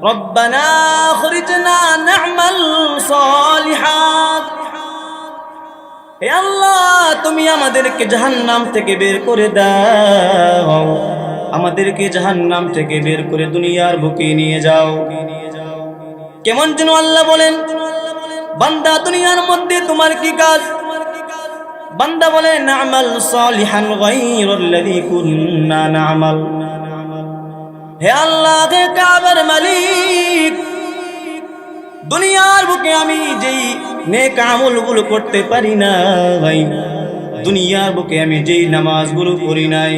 ربنا اخرجنا نعمل صالحات হে আল্লাহ তুমি আমাদেরকে জাহান্নাম থেকে বের করে দাও আমাদেরকে জাহান্নাম থেকে বের করে দুনিয়ার বুকে নিয়ে যাও কেমন যেন আল্লাহ বলেন বান্দা দুনিয়ার মধ্যে তোমার কি কাজ বান্দা বলে নামাল সালিহান গায়রাল্লাযী কুননা নামাল হে আল্লাহ কাবার মালিক, দুনিয়ার বুকে আমি যেই নেক আমলগুলো করতে পারি না ভাই, দুনিয়ার বুকে আমি যেই নামাজগুলো করি নাই,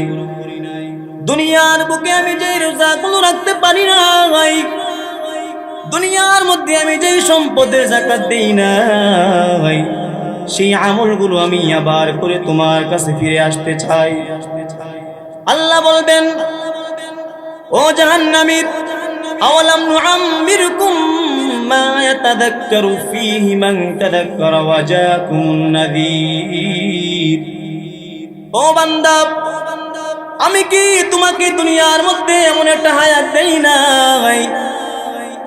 দুনিয়ার বুকে আমি যেই রোজাগুলো রাখতে পারি না ভাই, দুনিয়ার মধ্যে আমি যেই সম্পদের জাকাত দেই না ভাই, সেই আমলগুলো আমি আবার করে তোমার কাছে ফিরে আসতে চাই। আল্লাহ বলবেন ও জাহান্নামীর, আওয়ালাম নুআম্মিরকুম মা ইয়াতাযাক্কারু ফীহি মান তাযাক্কারা ওয়া জাআকুমুন নাযীর। ও বান্দা, আমি কি তোমাকে দুনিয়ার মধ্যে এমন একটা হায়াত দেই নাই?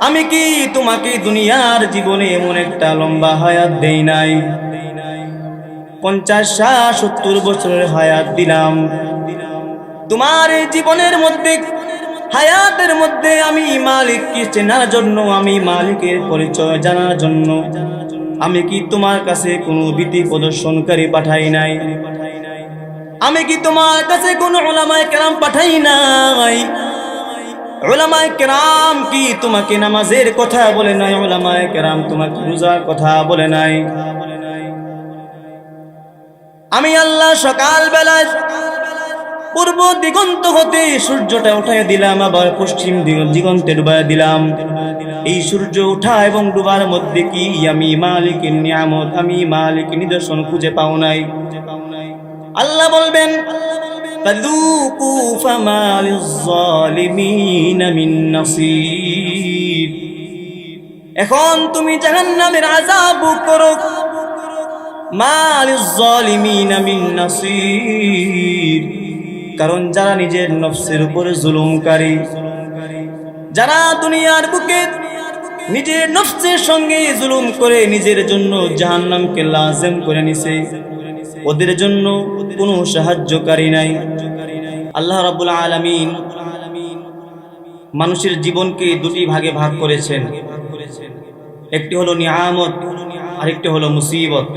আমি কি তোমাকে দুনিয়ার জীবনে এমন একটা লম্বা হায়াত দেই নাই? পঞ্চাশ ষাট সত্তর বছরের হায়াত দিলাম। তোমার এই জীবনের মধ্যে হায়াতের মধ্যে আমি মালিককে চেনার জন্য? আমি মালিকের পরিচয় জানার জন্য। আমি কি তোমার কাছে কোনো ভীতি প্রদর্শনকারী পাঠাই নাই? আমি কি তোমার কাছে কোনো ওলামায় কেরাম পাঠাই নাই? ওলামায় কেরাম কি তোমাকে নামাজের কথা বলে নাই? ওলামায় কেরাম তোমাকে রোজার কথা বলে নাই? আমি আল্লাহ সকাল বেলায় পূর্ব দিগন্ত হতে সূর্যটা উঠায় দিলাম, আবার পশ্চিম দিগন্তে ডুবায় দিলাম। এই সূর্য উঠা এবং ডুবার মধ্যে কি? আমি মালিকের নিয়ামত, আমি মালিক নিদর্শন খুঁজে পাও নাই। আল্লাহ বলবেন এখন তুমি জাহান্নামের আজাব করো। মালিক নাসির। কারণ যারা নিজের নফসের উপরে জুলুমকারী, যারা দুনিয়ার বুকে নিজের নফসের সঙ্গে জুলুম করে নিজের জন্য জাহান্নামকে লাজেম করে নিছে, ওদের জন্য কোনো সাহায্যকারী নাই। আল্লাহ রাব্বুল আলামিন মানুষের জীবনকে দুটি ভাগে ভাগ করেছেন। একটি হলো নিয়ামত, আরেকটি হলো মুসিবত।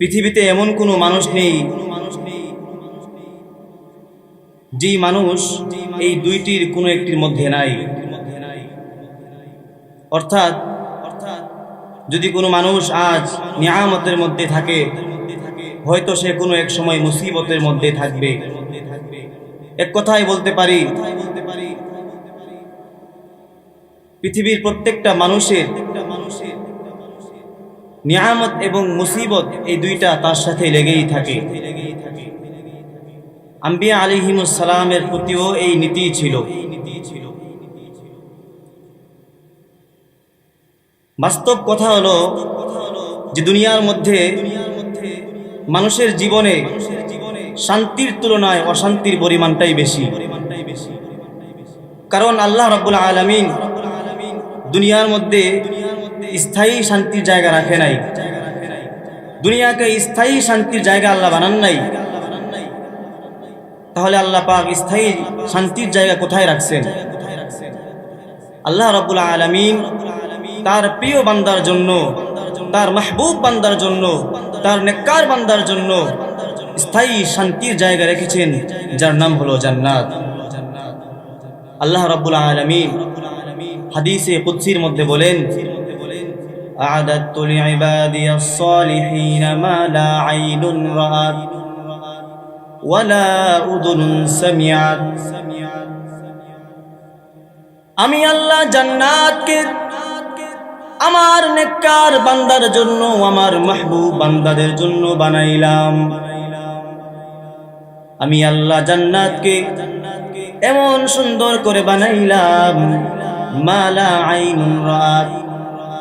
পৃথিবীতে এমন কোনো মানুষ নেই, যেই মানুষ এই দুইটির কোনো একটির মধ্যে নাই। অর্থাৎ, যদি কোনো মানুষ আজ নিয়ামতের মধ্যে থাকে, হয়তো সে কোনো এক সময় মুসিবতের মধ্যে থাকবে। এক কথাই বলতে পারি, পৃথিবীর প্রত্যেকটা মানুষের নিয়ামত এবং মুসিবত এই দুইটা তার সাথে লেগেই থাকে। আম্বিয়া আলিহিমুসালামের প্রতিও এই নীতি ছিল। বাস্তব কথা হলো যে দুনিয়ার মধ্যে মানুষের জীবনে শান্তির তুলনায় অশান্তির পরিমাণটাই বেশি। কারণ আল্লাহ রাব্বুল আলামিন দুনিয়ার মধ্যে স্থায়ী শান্তির জায়গা রাখে নাই। দুনিয়াকে স্থায়ী শান্তির জায়গা আল্লাহ বানান নাই। তাহলে আল্লাহ পাক স্থায়ী শান্তির জায়গা কোথায় রাখছেন? আল্লাহ রাব্বুল আলামিন তার প্রিয় বান্দার জন্য, তার মাহবুব বান্দার জন্য, তার নেককার বান্দার জন্য স্থায়ী শান্তির জায়গা রেখেছেন, যার নাম হলো জান্নাত। আল্লাহ রাব্বুল আলামিন হাদিসে কুদসির মধ্যে বলেন أعددت لعبادي الصالحين ما لا عين رأت ولا أذن سمعت আমি আল্লাহ জান্নাতকে আমার নেককার বান্দার জন্য আমার মাহবুব বান্দাদের জন্য বানাইলাম আমি আল্লাহ জান্নাতকে এমন সুন্দর করে বানাইলাম মালা আইনুন রাত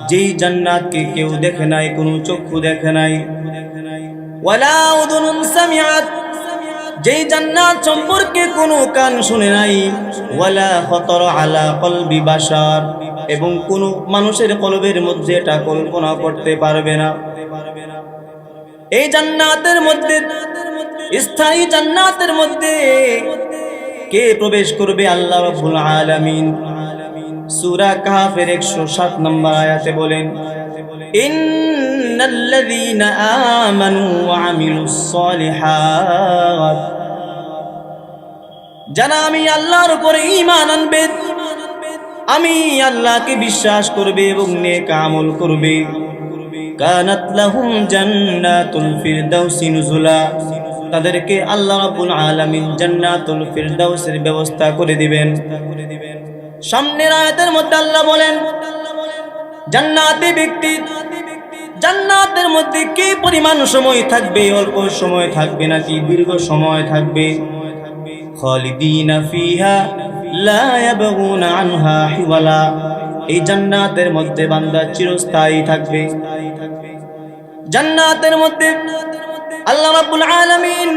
যেই জান্নাতকে কেউ দেখে নাই, কোনো চক্ষু দেখে নাই। যেই জান্নাত সম্পর্কে কোনো কান শুনে নাই। ওয়ালা খতর আলা কলবি বাসার এবং কোনো মানুষের কলবের মধ্যে এটা কল্পনা করতে পারবে না। এই জান্নাতের মধ্যে, স্থায়ী জান্নাতের মধ্যে কে প্রবেশ করবে? আল্লাহ রাব্বুল আলামিন। সূরা কাহফের 107 নম্বর আয়াতে বলেন আমি আল্লাহর উপরে আমি আল্লাহকে বিশ্বাস করবে এবং নেক করবে। জান্নাতুল তাদেরকে আল্লাহ আলামিন জান্নাতুল ফিরদাউসের ব্যবস্থা করে দিবেন করে দিবেন। সামনের আয়াতের মধ্যে আল্লাহ বলেন, জান্নাতি ব্যক্তি, জান্নাতের মধ্যে কি পরিমাণ সময় থাকবে? অল্প সময় থাকবে নাকি দীর্ঘ সময় থাকবে? খালিদিনা ফিহা লা ইয়াবগুনা আনহা হিওয়ালা। এই জান্নাতের মধ্যে বান্দা চিরস্থায়ী থাকবে। জান্নাতের মধ্যে আল্লাহ আলামিন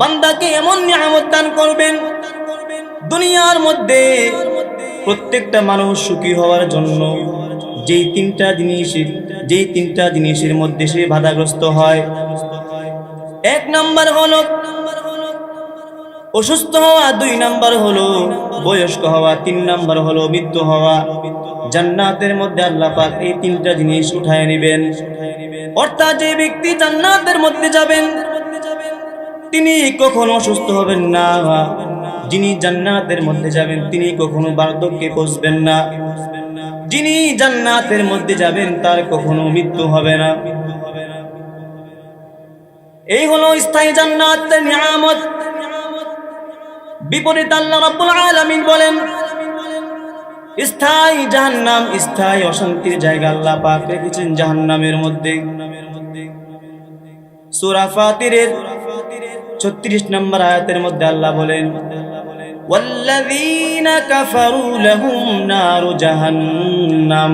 বান্দাকে এমন নিয়ামত দান করবেন দুনিয়ার মধ্যে প্রত্যেকটা মানুষ সুখী হওয়ার জন্য যেই তিনটা জিনিস যেই তিনটা জিনিসের মধ্যে সে বাধাগ্রস্ত হয়। এক নাম্বার হলো অসুস্থ হওয়া, দুই নাম্বার হলো বয়স্ক হওয়া, তিন নাম্বার হলো মৃত্যু হওয়া। জান্নাতের মধ্যে আল্লাহ পাক এই তিনটা জিনিস উঠায় নেবেন। অর্থাৎ যে ব্যক্তি জান্নাতের মধ্যে যাবেন, তিনি কখনো অসুস্থ হবেন না। যিনি জান্নাতের মধ্যে যাবেন, তিনি কখনো বার্ধক্যে পৌঁছবেন না। যিনি জান্নাতের মধ্যে যাবেন, তার কখনো মৃত্যু হবে না। এই হলো স্থায়ী জান্নাতের নিয়ামত। বিপরীত আল্লাহ রাব্বুল আলামিন বলেন, স্থায়ী জাহান্নাম, স্থায়ী অশান্তির জায়গা আল্লাহ পাক রেখেছেন জাহান্নামের মধ্যে। সূরা ফাতিরের 36 নম্বর আয়াতের মধ্যে আল্লাহ বলেন والذين كفروا لهم نار جهنم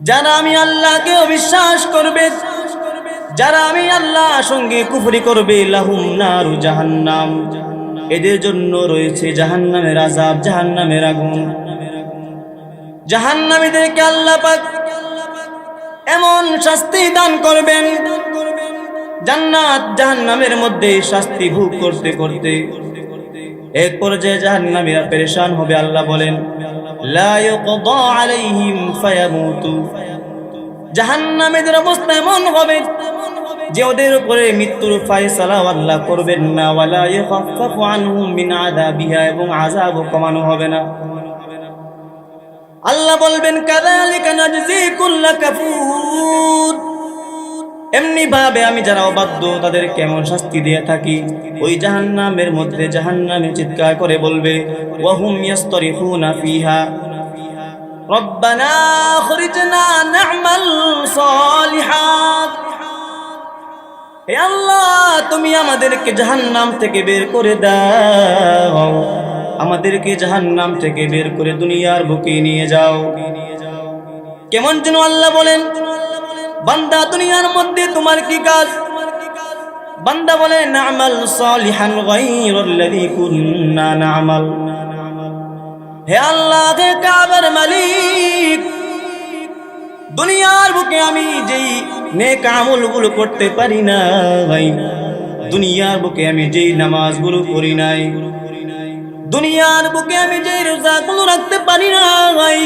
যারা আমি আল্লাহকে অবিশ্বাস করবে যারা আমি আল্লাহ সঙ্গে কুফরি করবে লাহুম নারু জাহান্নাম এদের জন্য রয়েছে জাহান্নামের আযাব জাহান্নামের আগুন জাহান্নামীদেরকে আল্লাহ পাক এমন শাস্তি দান করবেন জান্নাত জাহান্নামের মধ্যে শাস্তি ভোগ করতে করতে। এক পর্যায়ে জাহান্নামীরা পেরেশান হবে, আল্লাহ বলেন জাহান্নামীদের অবস্থা এমন হবে যে ওদের উপরে মৃত্যুর ফায়সালা আল্লাহ করবেন না। ওয়ালা এবং আযাবও কমানো হবে না। আল্লাহ বলবেন, কাযালিকা নাজজি কুল্লা কাফুর। এমনি ভাবে আমি যারা অবাধ্য তাদের কেমন শাস্তি দিয়ে থাকি। ওই জাহান্নামের মধ্যে জাহান্নামে চিৎকার করে বলবে, ওয়াহুম ইয়াস্তরিফুনা ফিহা। রব্বানা আখরিজনা না'মাল সালিহাত হে আল্লাহ, তুমি আমাদেরকে জাহান্নাম থেকে বের করে দাও। আমাদেরকে জাহান্নাম থেকে বের করে দুনিয়ার বুকে নিয়ে যাও। কেমন যেন আল্লাহ বলেন বান্দা দুনিয়ার মধ্যে তোমার কি কাজ? বান্দা বলে, নামাল সালিহান গায়রাল্লাযী কুননা নামাল। হে আল্লাহ, হে কাবার মালিক, দুনিয়ার বুকে আমি যেই নেক আমলগুলো করতে পারি না ভাই, দুনিয়ার বুকে আমি যেই নামাজগুলো করি নাই, দুনিয়ার বুকে আমি যেই রোজাগুলো রাখতে পারি না ভাই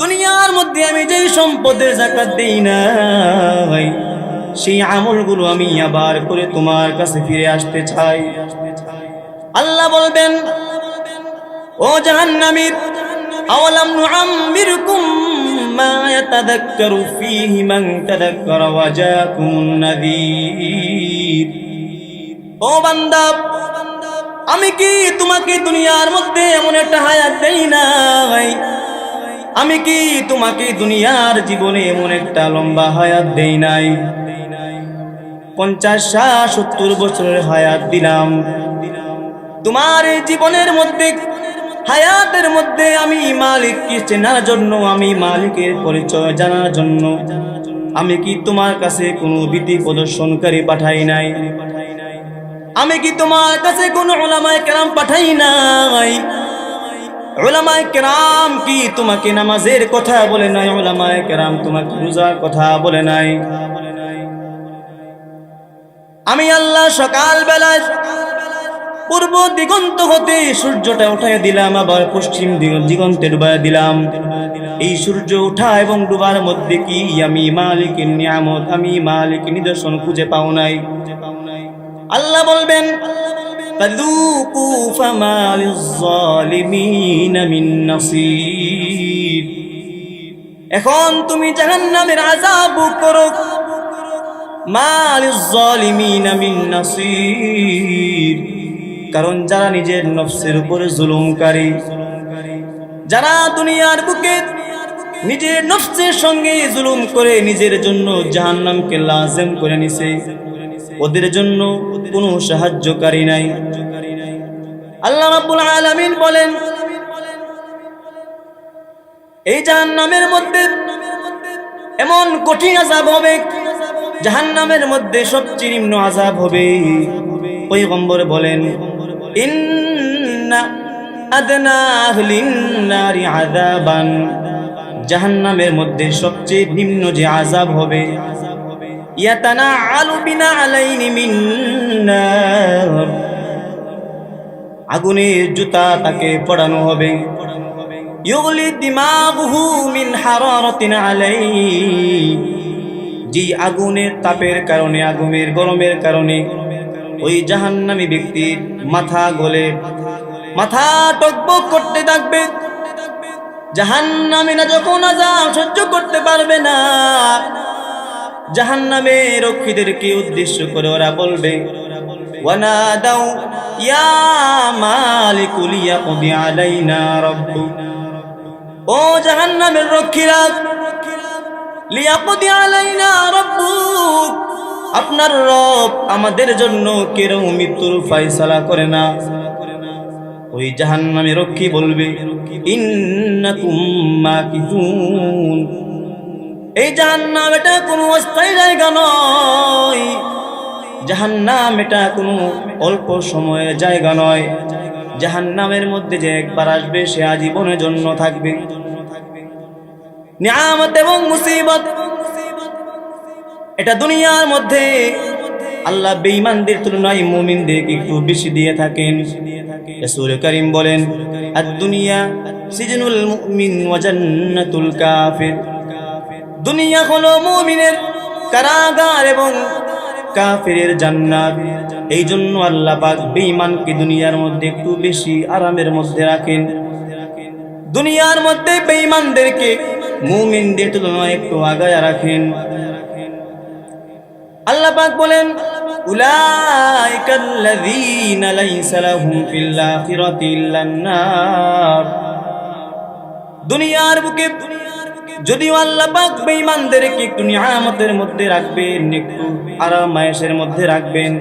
দুনিয়ার মধ্যে আমি যেই সম্পদের জাকাত দেই না ভাই, সেই আমলগুলো আমি আবার করে তোমার কাছে ফিরে আসতে চাই। আল্লাহ বলবেন, ও জাহান্নামীর, আওয়ালাম নুআম্মিরকুম মা ইয়াতাযাক্কারু ফীহি মান তাযাক্কারা ওয়া জাআকুমুন নাযীর ও বান্দা, আমি কি তোমাকে দুনিয়ার মধ্যে এমন একটা হায়াত দেই নাই আমি কি তোমাকে দুনিয়ার জীবনে এমন একটা লম্বা হায়াত দেই নাই? পঞ্চাশ ষাট সত্তর বছরের হায়াত দিলাম। তোমার এই জীবনের মধ্যে, হায়াতের মধ্যে আমি মালিককে চেনার জন্য, আমি মালিকের পরিচয় জানার জন্য, আমি কি তোমার কাছে কোনো ভীতি প্রদর্শনকারী পাঠাই নাই? আমি কি তোমার কাছে কোনো ওলামায় কেরাম পাঠাই নাই? ওলামায় কি তোমাকে নামাজের কথা বলে নাই? ওলামায় কেরাম তোমাকে রোজার কথা বলে নাই। আমি আল্লাহ সকাল বেলায় পূর্ব দিগন্ত হতে সূর্যটা উঠাই দিলাম, আবার পশ্চিম দিগ- দিগন্তে ডুবাই দিলাম। এই সূর্য উঠা এবং ডুবার মধ্যে কি আমি মালিকের নিয়ামত, আমি মালিক নিদর্শন খুঁজে পাও নাই? আল্লাহ বলবেন فذوقوا فما للظالمين من نصير এখন তুমি জাহান্নামের আযাব ভোগ করো মালিজ জালিমিন মিন নাসির কারণ যারা নিজের নফসের উপরে জুলুমকারী যারা দুনিয়ার বুকে নিজের নফসের সঙ্গে জুলুম করে নিজের জন্য জাহান্নামকে লাজেম করে নিছে ওদের জন্য কোনো সাহায্যকারী নাই। আল্লাহ রাব্বুল আলামিন বলেন, এই জাহান্নামের মধ্যে এমন কঠিন আযাব হবে, জাহান্নামের মধ্যে সবচেয়ে নিম্ন আযাব হবে। পয়গম্বর বলেন, ইন্না আদনা আহলিন নারি আযাবান। জাহান্নামের মধ্যে সবচেয়ে নিম্ন যে আযাব হবে আগুনের জুতা তাকে পড়ানো হবে। ইউগলি দিমাগুহু মিন হারারাতিন আলাইহি। যে আগুনের তাপের কারণে, আগুনের গরমের কারণে ওই জাহান্নামী ব্যক্তির মাথা গলে, মাথা টকবক করতে থাকবে। জাহান্নামীরা যখন আজাব সহ্য করতে পারবে না জাহান্নামে রক্ষীদেরকে উদ্দেশ্য করে ওরা বলবে ইয়া ও জাহান্নামের রক্ষীরা আলাইনা আপনার রব আমাদের জন্য কেরম মৃত্যুর ফয়সালা করে না। ওই জাহান্নামে রক্ষী বলবে, ইন্নাকুম মাকিতুন। এই জাহান্নাম এটা কোনো অস্থায়ী জায়গা নয়। জাহান্নাম এটা কোনো অল্প সময়ের জায়গা নয়। জাহান্নামের মধ্যে যে একবার আসবে, সে আজীবনের জন্য থাকবে। নিয়ামত এবং মুসিবত, এটা দুনিয়ার মধ্যে আল্লাহ বেঈমানদের তুলনায় মুমিনদেরকে একটু বেশি দিয়ে থাকেন। রাসূল করিম বলেন আর দুনিয়া সিজনুল মুমিন ওয়া জান্নাতুল কাফির। দুনিয়া হলো মুমিনের কারাগার এবং কাফিরের জান্নাত। এই জন্য আল্লাহ পাক বেঈমানকে দুনিয়ার মধ্যে একটু বেশি আরামের মধ্যে রাখেন। দুনিয়ার মধ্যে বেঈমানদেরকে মুমিনদের তুলনায় একটু আগায় রাখেন। আল্লাহ পাক বলেন দুনিয়ার বুকে যদিও আল্লাহ পাক বেঈমানদেরকে একটু নিয়ামতের মধ্যে রাখবেন, একটু আরাম আয়েশের মধ্যে রাখবেন।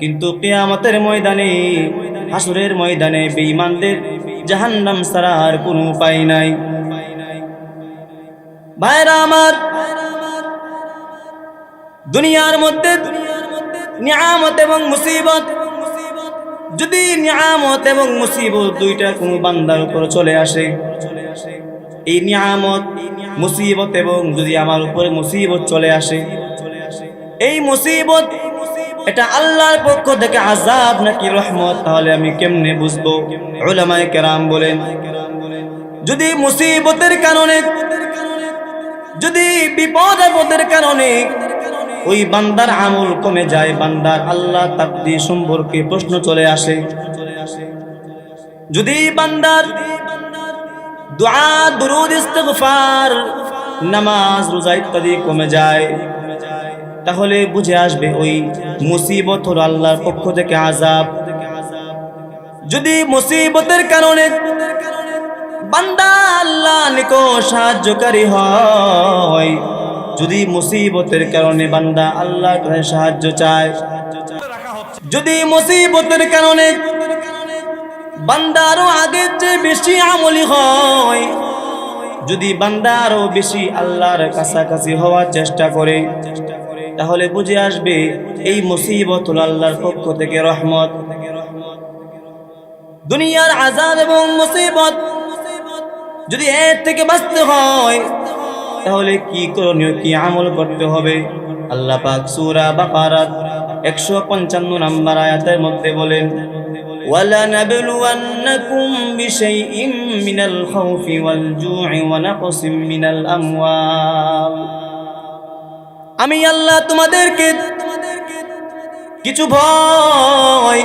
কিন্তু কিয়ামতের ময়দানে, হাসুরের ময়দানে বেঈমানদের জাহান্নাম ছাড়া আর কোনো উপায় নাই। ভাইরা আমার, দুনিয়ার মধ্যে নিয়ামত এবং মুসিবত, যদি নিয়ামত এবং মুসিবত দুইটা কোনো বান্দার উপর চলে আসে এই নিয়ামত, মুসিবত এবং যদি আমার উপরে মুসিবত চলে আসে, এই মুসিবত এটা আল্লাহর পক্ষ থেকে আজাব নাকি রহমত, তাহলে আমি কেমনে বুঝব? ওলামায়ে কেরাম বলেন, যদি মুসিবতের কারণে, যদি বিপদ আপদের কারণে ওই বান্দার আমল কমে যায়, বান্দার আল্লাহ তাকদি সম্পর্কে প্রশ্ন চলে আসে। যদি বান্দার দোয়া, দুরুদ, ইস্তেগফার, নামাজ, রোজা ইত্যাদি কমে যায়। তাহলে বুঝে আসবে ওই মুসিবত হলো আল্লাহর পক্ষ থেকে আজাব যদি মুসিবতের কারণে বান্দা আল্লাহ নিকো সাহায্যকারী হয়, যদি মুসিবতের কারণে বান্দা আল্লাহ সাহায্য চায়, যদি মুসিবতের কারণে বান্দা আরও আগের চেয়ে বেশি আমলি হয়। যদি বান্দা আরও বেশি আল্লাহর কাছাকাছি হওয়ার চেষ্টা করে, তাহলে বুঝে আসবে এই মুসিবত আল্লাহর পক্ষ থেকে রহমত। দুনিয়ার আজাদ এবং মুসিবত যদি এর থেকে বাঁচতে হয়, তাহলে কি করণীয়, কি আমল করতে হবে? আল্লাহ পাক সূরা বাকারাত 155 নম্বর আয়াতের মধ্যে বলেন ولنبلونكم بشيء من الخوف والجوع ونقص من الأموال আমি আল্লাহ তোমাদেরকে কিছু ভয়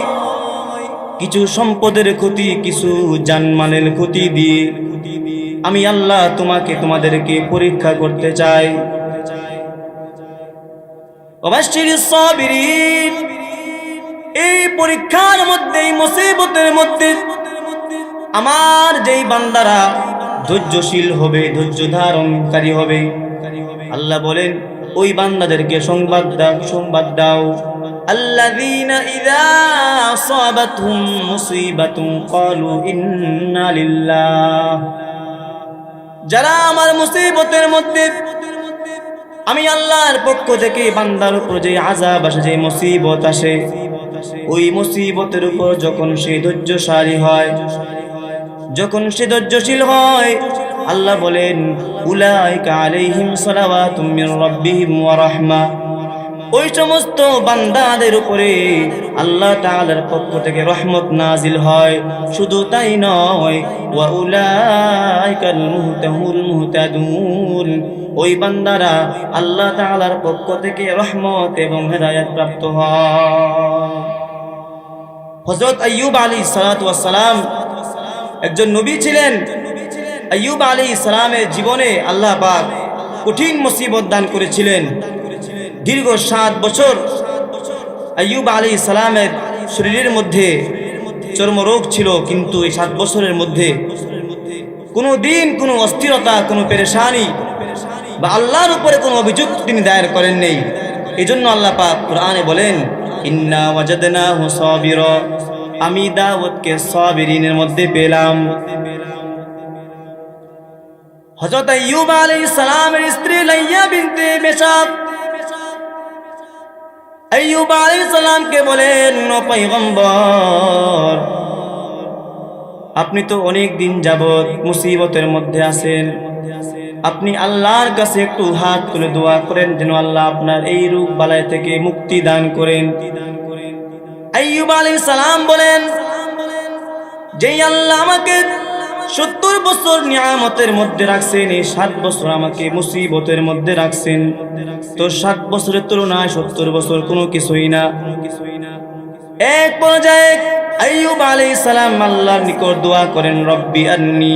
কিছু সম্পদের ক্ষতি কিছু জানমালের ক্ষতি দিয়ে আমি আল্লাহ তোমাকে তোমাদেরকে পরীক্ষা করতে চাই অবশ্যই সাবিরিন এই পরীক্ষার মধ্যে এই মুসিবতের মধ্যে আমার যেই বান্দারা ধৈর্যশীল হবে ধৈর্য ধারণকারী হবে আল্লাহ বলেন ওই বান্দাদেরকে সংবাদ দাও সংবাদ দাও الذين إذا أصابتهم مصيبة قالوا إنا لله যারা আমার মুসিবতের মধ্যে আমি আল্লাহর পক্ষ থেকে বান্দার উপর যে আজাব আসে যে মুসিবত আসে, ওই মুসিবতের উপর যখন সে ধৈর্যশালী হয়, যখন সে ধৈর্যশীল হয়, আল্লাহ বলেন, উলাইকা আলাইহিম সালাওয়াতুম মির রাব্বিহিম ওয়া রাহমা। ওই সমস্ত বান্দাদের উপরে আল্লাহ তাআলার পক্ষ থেকে রহমত নাজিল হয়। শুধু তাই নয়, ওয়া উলাইকাল মুহতাহুল মুহতাদুন। ওই বান্দারা আল্লাহ তাআলার পক্ষ থেকে রহমত এবং হেদায়েত প্রাপ্ত হয়। হযরত আইয়ুব আলাইহিস সালাতু সালাম একজন নবী ছিলেন। আইয়ুব আলাইহিস সালামের জীবনে আল্লাহ পাক কঠিন মুসিবত দান করেছিলেন। দীর্ঘ সাত বছর আয়ুব আলী সালামের শরীরের মধ্যে চর্মরোগ ছিল, কিন্তু এই সাত বছরের মধ্যে কোনো দিন কোনো অস্থিরতা, কোনো পেরেশানি বা আল্লাহর উপরে কোনো অভিযোগ তিনি দায়ের করেন নেই। এই জন্য আল্লাহ পাক কোরআনে বলেন, ইন্না ওয়াজাদনা হুসাবির আমি দাওয়াতকে সাবিরিনের মধ্যে পেলাম। হযরত আইয়ুব আলাইহিস সালামের স্ত্রী লাইয়া বিনতে মেশাব আইয়ুব আলাইহিস সালামকে বলেন, ও পয়গম্বর, আপনি তো অনেক দিন যাবত মুসিবতের মধ্যে আছেন। আপনি আল্লাহর কাছে একটু হাত তুলে দোয়া করেন যেন আল্লাহ আপনার এই রূপ বালায় থেকে মুক্তি দান করেন। সালাম বলেন, যেই আল্লাহ আমাকে সত্তর বছর নিয়ামতের মধ্যে রাখছেন, এই সাত বছর আমাকে মুসিবতের মধ্যে রাখছেন। তো সাত বছরের তুলনায় সত্তর বছর কোনো কিছুই না। এক পর্যায়ে আইয়ুব আলাইহিস সালাম আল্লাহর নিকট দোয়া করেন, রব্বি আন্নি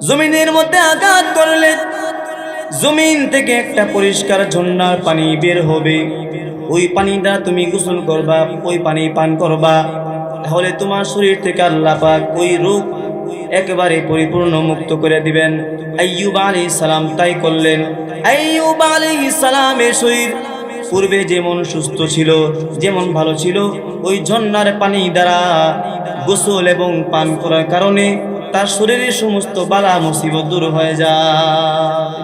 জমিনের মধ্যে আঘাত করলে জমিন থেকে একটা পরিষ্কার ঝর্ণার পানি বের হবে। ওই পানি দ্বারা তুমি গোসল করবা, ওই পানি পান করবা। তাহলে তোমার শরীর থেকে আল্লাহ পাক ওই রোগ একেবারে পরিপূর্ণ মুক্ত করে দিবেন। আইয়ুব আলী সালাম তাই করলেন। আইয়ুব আলী সালামের শরীর পূর্বে যেমন সুস্থ ছিল, যেমন ভালো ছিল, ওই ঝর্ণার পানি দ্বারা গোসল এবং পান করার কারণে তার শরীরের সমস্ত বালা মুসিবত দূর হয়ে যায়।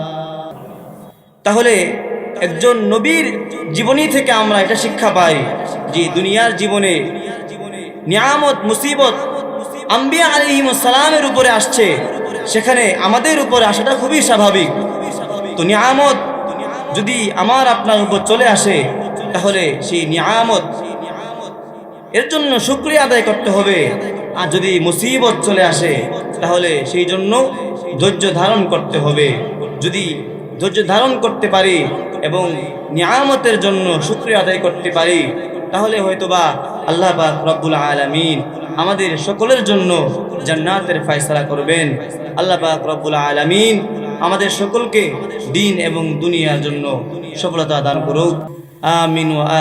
তাহলে একজন নবীর জীবনী থেকে আমরা এটা শিক্ষা পাই যে দুনিয়ার জীবনে নিয়ামত, মুসিবত আম্বিয়া আলিহিম সালামের উপরে আসছে। সেখানে আমাদের উপরে আসাটা খুবই স্বাভাবিক। তো নিয়ামত যদি আমার আপনার উপর চলে আসে, তাহলে সেই নিয়ামত এর জন্য শুক্রিয়া আদায় করতে হবে। আর যদি মুসিবত চলে আসে, তাহলে সেই জন্য ধৈর্য ধারণ করতে হবে। যদি ধৈর্য ধারণ করতে পারি এবং নিয়ামতের জন্য শুক্রিয়া আদায় করতে পারি, তাহলে হয়তোবা আল্লাহ পাক রব্বুল আলামিন আমাদের সকলের জন্য জান্নাতের ফয়সালা করবেন। আল্লাহ পাক রব্বুল আলামিন আমাদের সকলকে দিন এবং দুনিয়ার জন্য সফলতা দান করুক। আমিন ওয়া